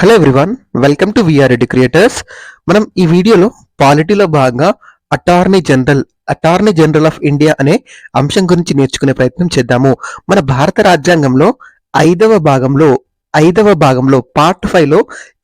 Hello everyone welcome to V R Reddy creators మనం ఈ వీడియోలో పాలిటీలో భాగంగా attorney general attorney general of India అనే అంశం గురించి నేర్చుకునే ప్రయత్నం చేద్దాము. మన భారత రాజ్యాంగంలో ఐదవ భాగంలో ఐదవ భాగంలో పార్ట్ ఫైవ్లో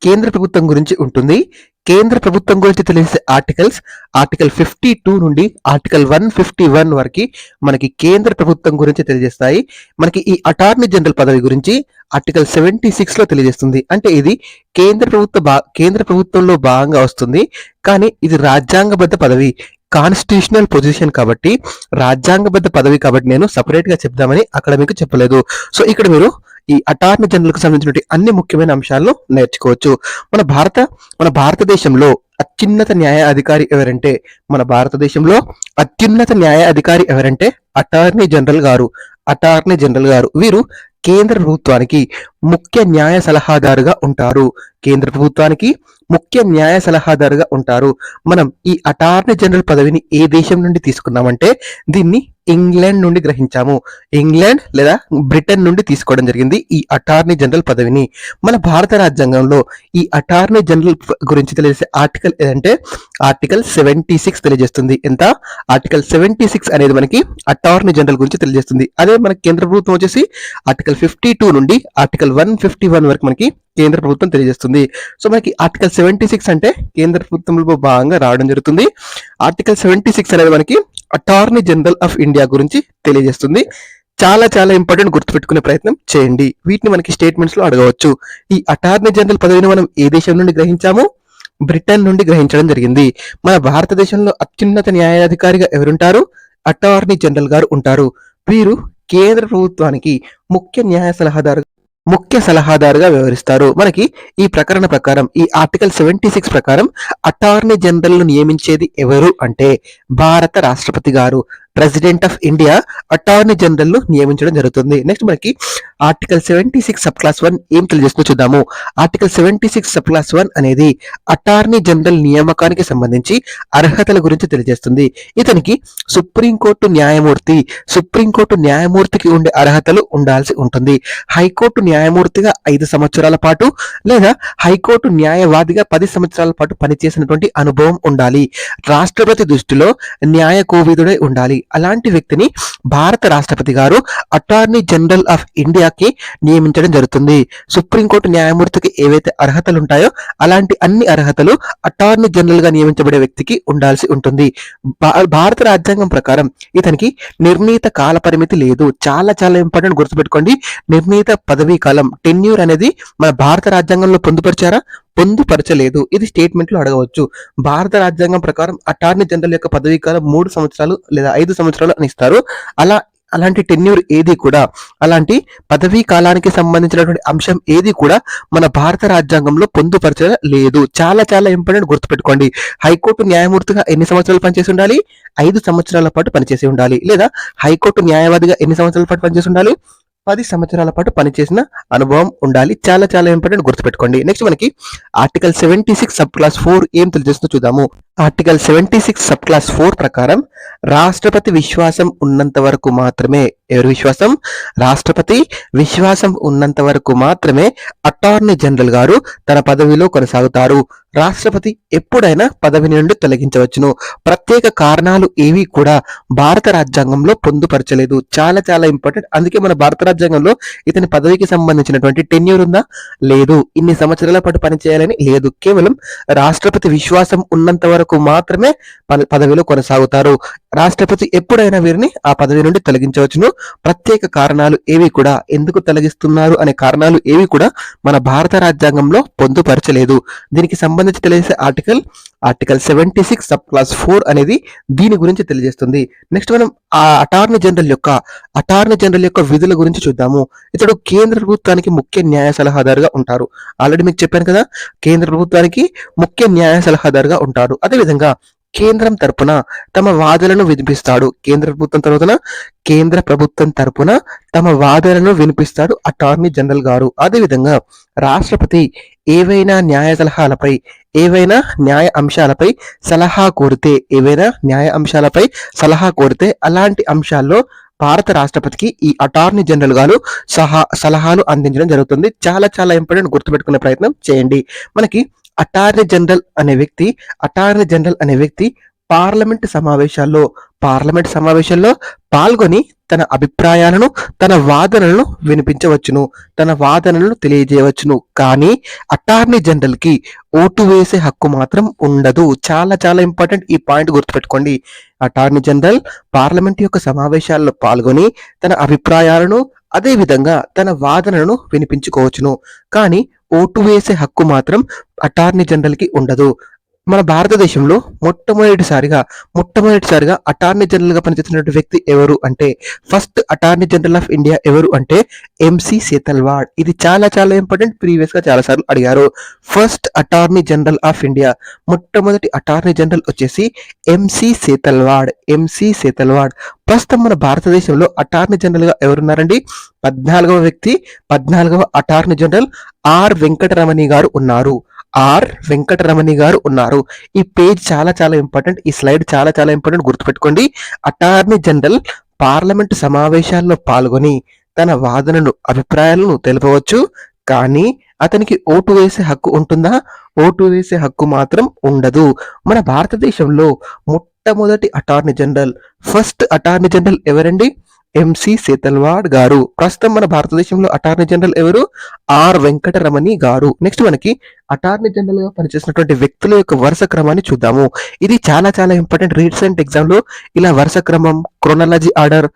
కేంద్ర ప్రభుత్వం గురించి ఉంటుంది. కేంద్ర ప్రభుత్వం గురించి తెలిసే ఆర్టికల్స్ ఆర్టికల్ ఫిఫ్టీ టూ నుండి ఆర్టికల్ వన్ ఫిఫ్టీ వన్ వరకు మనకి కేంద్ర ప్రభుత్వం గురించి తెలియజేస్తాయి. మనకి ఈ అటార్నీ జనరల్ పదవి గురించి ఆర్టికల్ సెవెంటీ సిక్స్లో తెలియజేస్తుంది. అంటే ఇది కేంద్ర ప్రభుత్వ భా కేంద్ర ప్రభుత్వంలో భాగంగా వస్తుంది. కానీ ఇది రాజ్యాంగబద్ధ పదవి కాన్స్టిట్యూషనల్ పొజిషన్ కాబట్టి రాజ్యాంగబద్ధ పదవి కాబట్టి నేను సపరేట్గా చెప్దామని అక్కడ మీకు చెప్పలేదు. సో ఇక్కడ మీరు ఈ అటార్నీ జనరల్కు సంబంధించిన అన్ని ముఖ్యమైన అంశాలను నేర్చుకోవచ్చు. మన భారత మన భారతదేశంలో అత్యున్నత న్యాయ అధికారి ఎవరంటే మన భారతదేశంలో అత్యున్నత న్యాయ అధికారి ఎవరంటే అటార్నీ జనరల్ గారు. అటార్నీ జనరల్ గారు. వీరు కేంద్ర ప్రభుత్వానికి ముఖ్య న్యాయ సలహాదారుగా ఉంటారు. కేంద్ర ప్రభుత్వానికి ముఖ్య న్యాయ సలహాదారుగా ఉంటారు. మనం ఈ అటార్నీ జనరల్ పదవిని ఏ దేశం నుండి తీసుకున్నామంటే దీన్ని ఇంగ్లాండ్ నుండి గ్రహించాము. ఇంగ్లాండ్ లేదా బ్రిటన్ నుండి తీసుకోవడం జరిగింది ఈ అటార్నీ జనరల్ పదవిని. మన భారత రాజ్యాంగంలో ఈ అటార్నీ జనరల్ గురించి తెలిసే ఆర్టికల్ ఏదంటే ఆర్టికల్ సెవెంటీ సిక్స్ తెలియజేస్తుంది. ఎంత? ఆర్టికల్ సెవెంటీ సిక్స్ అనేది మనకి అటార్నీ జనరల్ గురించి తెలియజేస్తుంది. అదే మన కేంద్ర ప్రభుత్వం వచ్చేసి ఆర్టికల్ ఫిఫ్టీ టూ నుండి ఆర్టికల్ వన్ ఫిఫ్టీ వన్ వరకు మనకి కేంద్ర ప్రభుత్వం తెలియజేస్తుంది. సో మనకి ఆర్టికల్ సెవెంటీ సిక్స్ అంటే కేంద్ర ప్రభుత్వంలో భాగంగా రావడం జరుగుతుంది. ఆర్టికల్ సెవెంటీ సిక్స్ అనేది మనకి అటార్నీ జనరల్ ఆఫ్ ఇండియా గురించి తెలియజేస్తుంది. చాలా చాలా ఇంపార్టెంట్ గుర్తుపెట్టుకునే ప్రయత్నం చేయండి. వీటిని మనకి స్టేట్మెంట్స్లో అడగవచ్చు. ఈ అటార్నీ జనరల్ పదవిని మనం ఏ దేశం నుండి గ్రహించాము? బ్రిటన్ నుండి గ్రహించడం జరిగింది. మన భారతదేశంలో అత్యున్నత న్యాయాధికారిగా ఎవరుంటారు? అటార్నీ జనరల్ గారు ఉంటారు. వీరు కేంద్ర ప్రభుత్వానికి ముఖ్య న్యాయ సలహాదారు ముఖ్య సలహాదారుగా వ్యవహరిస్తారు. మనకి ఈ ప్రకరణ ప్రకారం ఈ ఆర్టికల్ సెవెంటీ సిక్స్ ప్రకారం అటార్నీ జనరల్ను నియమించేది ఎవరు అంటే భారత రాష్ట్రపతి గారు. ప్రెసిడెంట్ ఆఫ్ ఇండియా అటార్నీ జనరల్ను నియమించడం జరుగుతుంది. నెక్స్ట్ మనకి article seventy six sub clause one ఏం తెలియజేస్తుందో చూద్దాము. Article seventy six sub clause one అనేది అటార్నీ జనరల్ నియామకానికి సంబంధించి అర్హతల గురించి తెలియజేస్తుంది. ఇతనికి సుప్రీంకోర్టు న్యాయమూర్తి సుప్రీంకోర్టు న్యాయమూర్తికి ఉండే అర్హతలు ఉండాల్సి ఉంటుంది. హైకోర్టు న్యాయమూర్తిగా ఐదు సంవత్సరాల పాటు లేదా హైకోర్టు న్యాయవాదిగా పది సంవత్సరాల పాటు పనిచేసినటువంటి అనుభవం ఉండాలి. రాష్ట్రపతి దృష్టిలో న్యాయ కోవిదుడై ఉండాలి. అలాంటి వ్యక్తిని భారత రాష్ట్రపతి గారు అటార్నీ జనరల్ ఆఫ్ ఇండియాకి నియమించడం జరుగుతుంది. సుప్రీంకోర్టు న్యాయమూర్తికి ఏవైతే అర్హతలు ఉంటాయో అలాంటి అన్ని అర్హతలు అటార్నీ జనరల్గా నియమించబడే వ్యక్తికి ఉండాల్సి ఉంటుంది. భారత రాజ్యాంగం ప్రకారం ఇతనికి నిర్ణీత కాల పరిమితి లేదు. చాలా చాలా ఇంపార్టెంట్ గుర్తుపెట్టుకోండి. నిర్ణీత పదవీ కాలం టెన్యూర్ అనేది మన భారత రాజ్యాంగంలో పొందుపరిచారా? పొందుపరచలేదు. ఇది స్టేట్మెంట్లో అడగవచ్చు. భారత రాజ్యాంగం ప్రకారం అటార్నీ జనరల్ యొక్క పదవీ కాలం మూడు సంవత్సరాలు లేదా ఐదు సంవత్సరాలు అని ఇస్తారు. అలా అలాంటి టెన్యూర్ ఏది కూడా అలాంటి పదవీ కాలానికి సంబంధించినటువంటి అంశం ఏది కూడా మన భారత రాజ్యాంగంలో పొందుపరచలేదు. చాలా చాలా ఇంపార్టెంట్ గుర్తుపెట్టుకోండి. హైకోర్టు న్యాయమూర్తిగా ఎన్ని సంవత్సరాలు పనిచేసి ఉండాలి? ఐదు సంవత్సరాల పాటు పనిచేసి ఉండాలి. లేదా హైకోర్టు న్యాయవాదిగా ఎన్ని సంవత్సరాల పాటు పనిచేసి ఉండాలి? పది సంవత్సరాల పాటు పనిచేసిన అనుభవం ఉండాలి. చాలా చాలా ఇంపార్టెంట్ గుర్తుపెట్టుకోండి. నెక్స్ట్ మనకి article seventy six sub clause four ఏం తెలియజేస్తుందో చూద్దాము. Article seventy six sub clause four ప్రకారం రాష్ట్రపతి విశ్వాసం ఉన్నంత వరకు మాత్రమే ఎవరి విశ్వాసం? రాష్ట్రపతి విశ్వాసం ఉన్నంత వరకు మాత్రమే అటార్నీ జనరల్ గారు తన పదవిలో కొనసాగుతారు. రాష్ట్రపతి ఎప్పుడైనా పదవి నుండి తొలగించవచ్చును. ప్రత్యేక కారణాలు ఏవి కూడా భారత రాజ్యాంగంలో పొందుపరచలేదు. చాలా చాలా ఇంపార్టెంట్ అందుకే మన భారత రాజ్యాంగంలో ఇతని పదవికి సంబంధించినటువంటి టెన్యూర్ ఉందా? లేదు. ఇన్ని సంవత్సరాల పాటు పనిచేయాలని లేదు. కేవలం రాష్ట్రపతి విశ్వాసం ఉన్నంత వరకు మాత్రమే పద- పదవిలో కొనసాగుతారు. రాష్ట్రపతి ఎప్పుడైనా వీరిని ఆ పదవి నుండి తొలగించవచ్చును. ప్రత్యేక కారణాలు ఏవి కూడా ఎందుకు తొలగిస్తున్నారు అనే కారణాలు ఏవి కూడా మన భారత రాజ్యాంగంలో పొందుపరచలేదు. దీనికి సంబంధించి తెలిసే article article seventy six sub clause four అనేది దీని గురించి తెలియజేస్తుంది. నెక్స్ట్ మనం ఆ అటార్నీ జనరల్ యొక్క అటార్నీ జనరల్ యొక్క విధుల గురించి చూద్దాము. ఇతడు కేంద్ర ప్రభుత్వానికి ముఖ్య న్యాయ సలహాదారుగా ఉంటారు. ఆల్రెడీ మీకు చెప్పాను కదా కేంద్ర ప్రభుత్వానికి ముఖ్య న్యాయ సలహాదారుగా ఉంటారు. అదేవిధంగా కేంద్రం తరపున తమ వాదనలను వినిపిస్తాడు. కేంద్ర ప్రభుత్వం తరపున కేంద్ర ప్రభుత్వం తరపున తమ వాదనలను వినిపిస్తాడు అటార్నీ జనరల్ గారు. అదేవిధంగా రాష్ట్రపతి ఏవైనా న్యాయ సలహాలపై ఏవైనా న్యాయ అంశాలపై సలహా కోరితే ఏవైనా న్యాయ అంశాలపై సలహా కోరితే అలాంటి అంశాల్లో భారత రాష్ట్రపతికి ఈ అటార్నీ జనరల్ గారు సహా సలహాలు అందించడం జరుగుతుంది. చాలా చాలా ఇంపార్టెంట్ గుర్తుపెట్టుకునే ప్రయత్నం చేయండి. మనకి అటార్నీ జనరల్ అనే వ్యక్తి అటార్నీ జనరల్ అనే వ్యక్తి పార్లమెంట్ సమావేశాల్లో పార్లమెంట్ సమావేశాల్లో పాల్గొని తన అభిప్రాయాలను తన వాదనలను వినిపించవచ్చును తన వాదనలను తెలియజేయవచ్చును. కానీ అటార్నీ జనరల్కి ఓటు వేసే హక్కు మాత్రం ఉండదు. చాలా చాలా ఇంపార్టెంట్ ఈ పాయింట్ గుర్తుపెట్టుకోండి. అటార్నీ జనరల్ పార్లమెంట్ యొక్క సమావేశాల్లో పాల్గొని తన అభిప్రాయాలను అదేవిధంగా తన వాదనలను వినిపించుకోవచ్చును. కానీ ఓటు వేసే హక్కు మాత్రం అటార్నీ జనరల్కి ఉండదు. మన భారతదేశంలో మొట్టమొదటిసారిగా మొట్టమొదటిసారిగా అటార్నీ జనరల్గా పనిచేస్తున్న వ్యక్తి ఎవరు అంటే first attorney general of India ఎవరు అంటే ఎంసి సీతల్వాడ్ ఇది చాలా చాలా ఇంపార్టెంట్ ప్రీవియస్గా చాలా సార్లు అడిగారు. First attorney general of India మొట్టమొదటి అటార్నీ జనరల్ వచ్చేసి M C Setalvad M C Setalvad ప్రస్తుతం మన భారతదేశంలో అటార్నీ జనరల్గా ఎవరున్నారండి? పద్నాలుగవ వ్యక్తి పద్నాలుగవ అటార్నీ జనరల్ ఆర్ వెంకటరమణి గారు ఉన్నారు. ఆర్ వెంకటరమణి గారు ఉన్నారు. ఈ పేజ్ చాలా చాలా ఇంపార్టెంట్ ఈ స్లైడ్ చాలా చాలా ఇంపార్టెంట్ గుర్తుపెట్టుకోండి. అటార్నీ జనరల్ పార్లమెంట్ సమావేశాల్లో పాల్గొని తన వాదనలు అభిప్రాయాలను తెలుపవచ్చు. కానీ అతనికి ఓటు వేసే హక్కు ఉంటుందా? ఓటు వేసే హక్కు మాత్రం ఉండదు. మన భారతదేశంలో మొట్టమొదటి attorney general first attorney general ఎవరండి? ఎంసి సేతల్వాడ్ గారు. ప్రస్తుతం మన భారతదేశంలో అటార్నీ జనరల్ ఎవరు? ఆర్ వెంకటరమణి గారు. నెక్స్ట్ మనకి అటార్నీ జనరల్గా పనిచేసినటువంటి వ్యక్తుల యొక్క వరుస క్రమాన్ని చూద్దాము. ఇది చాలా చాలా ఇంపార్టెంట్ రీసెంట్ ఎగ్జామ్లో ఇలా వరుస క్రమం క్రోనాలజీ ఆర్డర్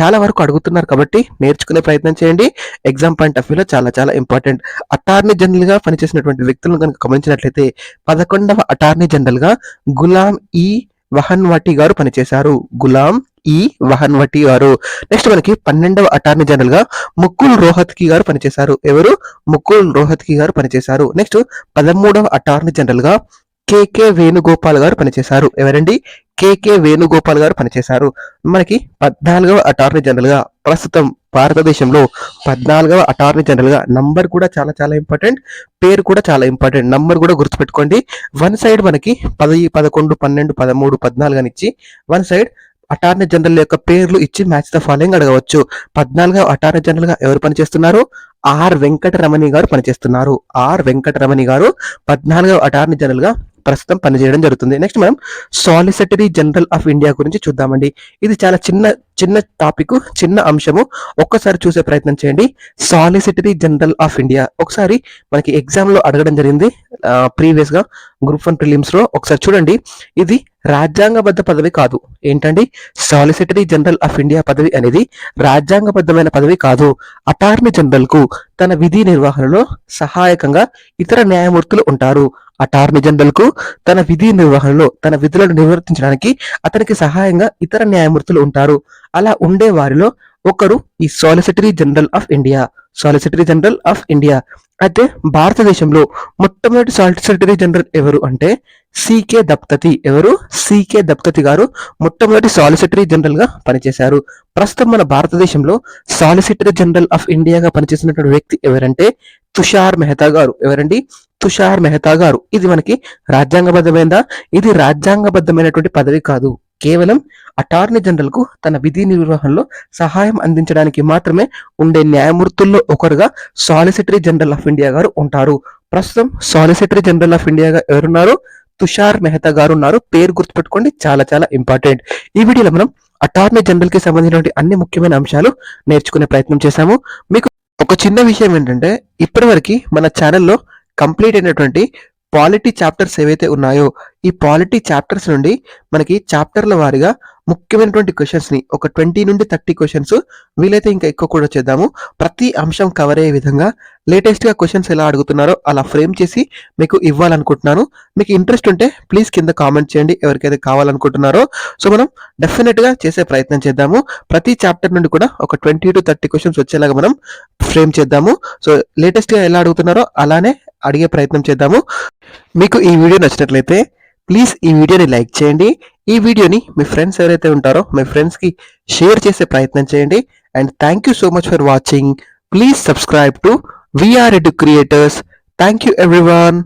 చాలా వరకు అడుగుతున్నారు కాబట్టి నేర్చుకునే ప్రయత్నం చేయండి. ఎగ్జామ్ పాయింట్ ఆఫ్ వ్యూలో చాలా చాలా ఇంపార్టెంట్ అటార్నీ జనరల్గా పనిచేసినటువంటి వ్యక్తులను కనుక గమనించినట్లయితే పదకొండవ అటార్నీ జనరల్గా గులాం ఈ వహన్వటి గారు పనిచేశారు. గులాం ఈ వహన్వటి గారు నెక్స్ట్ మనకి పన్నెండవ అటార్నీ జనరల్గా ముక్కుల్ రోహత్కి గారు పనిచేశారు. ఎవరు? ముక్కుల్ రోహత్కి గారు పనిచేశారు. నెక్స్ట్ పదమూడవ అటార్నీ జనరల్గా కేకే వేణుగోపాల్ గారు పనిచేశారు. ఎవరండి? కేకే వేణుగోపాల్ గారు పనిచేశారు. మనకి పద్నాలుగవ అటార్నీ జనరల్గా ప్రస్తుతం భారతదేశంలో పద్నాలుగవ అటార్నీ జనరల్గా నంబర్ కూడా చాలా చాలా ఇంపార్టెంట్ పేరు కూడా చాలా ఇంపార్టెంట్ నంబర్ కూడా గుర్తుపెట్టుకోండి. వన్ సైడ్ మనకి పది పదకొండు పన్నెండు పదమూడు పద్నాలుగు అని ఇచ్చి వన్ సైడ్ అటార్నీ జనరల్ యొక్క పేర్లు ఇచ్చి మ్యాచ్ ద ఫాలోయింగ్ అడగవచ్చు. పద్నాలుగవ అటార్నీ జనరల్గా ఎవరు పనిచేస్తున్నారు? ఆర్ వెంకటరమణి గారు పనిచేస్తున్నారు. ఆర్ వెంకటరమణి గారు పద్నాలుగవ అటార్నీ జనరల్గా ప్రస్తుతం పనిచేయడం జరుగుతుంది. నెక్స్ట్ మనం సాలిసిటరీ జనరల్ ఆఫ్ ఇండియా గురించి చూద్దామండి. ఇది చాలా చిన్న చిన్న టాపిక్ చిన్న అంశము. ఒక్కసారి చూసే ప్రయత్నం చేయండి. సాలిసిటరీ జనరల్ ఆఫ్ ఇండియా ఒకసారి మనకి ఎగ్జామ్లో అడగడం జరిగింది. ప్రీవియస్గా గ్రూప్ వన్ ప్రిలిమ్స్లో. ఒకసారి చూడండి. ఇది రాజ్యాంగబద్ధ పదవి కాదు. ఏంటండి? సాలిసిటరీ జనరల్ ఆఫ్ ఇండియా పదవి అనేది రాజ్యాంగబద్ధమైన పదవి కాదు. అటార్నీ జనరల్కు తన విధి నిర్వహణలో సహాయకంగా ఇతర న్యాయమూర్తులు ఉంటారు. అటార్నీ జనరల్కు తన విధి నిర్వహణలో తన విధులను నిర్వర్తించడానికి అతనికి సహాయంగా ఇతర న్యాయమూర్తులు ఉంటారు. అలా ఉండే వారిలో ఒకరు ఈ solicitor general of India solicitor general of India అయితే భారతదేశంలో మొట్టమొదటి సాలిసిటరీ జనరల్ ఎవరు అంటే సికే దప్తతి ఎవరు? సికే దప్తతి గారు మొట్టమొదటి సాలిసిటరీ జనరల్గా పనిచేశారు. ప్రస్తుతం మన భారతదేశంలో సాలిసిటరీ జనరల్ ఆఫ్ ఇండియాగా పనిచేసినటువంటి వ్యక్తి ఎవరంటే తుషార్ మెహతా గారు. ఎవరండి? తుషార్ మెహతా గారు. ఇది మనకి రాజ్యాంగబద్ధమైందా? ఇది రాజ్యాంగబద్ధమైనటువంటి పదవి కాదు. కేవలం అటార్నీ జనరల్కు తన విధి నిర్వహణలో సహాయం అందించడానికి మాత్రమే ఉండే న్యాయమూర్తుల్లో ఒకరుగా సాలిసిటరీ జనరల్ ఆఫ్ ఇండియా గారు ఉంటారు. ప్రస్తుతం సాలిసిటరీ జనరల్ ఆఫ్ ఇండియాగా ఎవరున్నారు? తుషార్ మెహతా గారు ఉన్నారు. పేరు గుర్తుపెట్టుకోండి. చాలా చాలా ఇంపార్టెంట్. ఈ వీడియోలో మనం అటార్నీ జనరల్కి సంబంధించినటువంటి అన్ని ముఖ్యమైన అంశాలు నేర్చుకునే ప్రయత్నం చేశాము. మీకు ఒక చిన్న విషయం ఏంటంటే ఇప్పటివరకు మన ఛానల్లో కంప్లీట్ అయినటువంటి పాలిటీ చాప్టర్స్ ఏవైతే ఉన్నాయో ఈ పాలిటీ చాప్టర్స్ నుండి మనకి చాప్టర్ల వారీగా ముఖ్యమైనటువంటి క్వశ్చన్స్ని ఒక ట్వంటీ నుండి థర్టీ క్వశ్చన్స్ వీలైతే ఇంకా ఎక్కువ కూడా చేద్దాము. ప్రతి అంశం కవర్ అయ్యే విధంగా లేటెస్ట్గా క్వశ్చన్స్ ఎలా అడుగుతున్నారో అలా ఫ్రేమ్ చేసి మీకు ఇవ్వాలనుకుంటున్నాను. మీకు ఇంట్రెస్ట్ ఉంటే ప్లీజ్ కింద కామెంట్ చేయండి ఎవరికైతే కావాలనుకుంటున్నారో. సో మనం డెఫినెట్గా చేసే ప్రయత్నం చేద్దాము. ప్రతి చాప్టర్ నుండి కూడా ఒక ట్వంటీ టు థర్టీ క్వశ్చన్స్ వచ్చేలాగా మనం ఫ్రేమ్ చేద్దాము. సో లేటెస్ట్గా ఎలా అడుగుతున్నారో అలానే అడిగే ప్రయత్నం చేద్దాము. మీకు ఈ వీడియో నచ్చినట్లయితే ప్లీజ్ ఈ వీడియోని లైక్ చేయండి. ఈ వీడియోని మీ ఫ్రెండ్స్ ఎవరైతే ఉంటారో మీ ఫ్రెండ్స్కి షేర్ చేసే ప్రయత్నం చేయండి. And thank you so much for watching. Please subscribe to V R edu creators thank you everyone.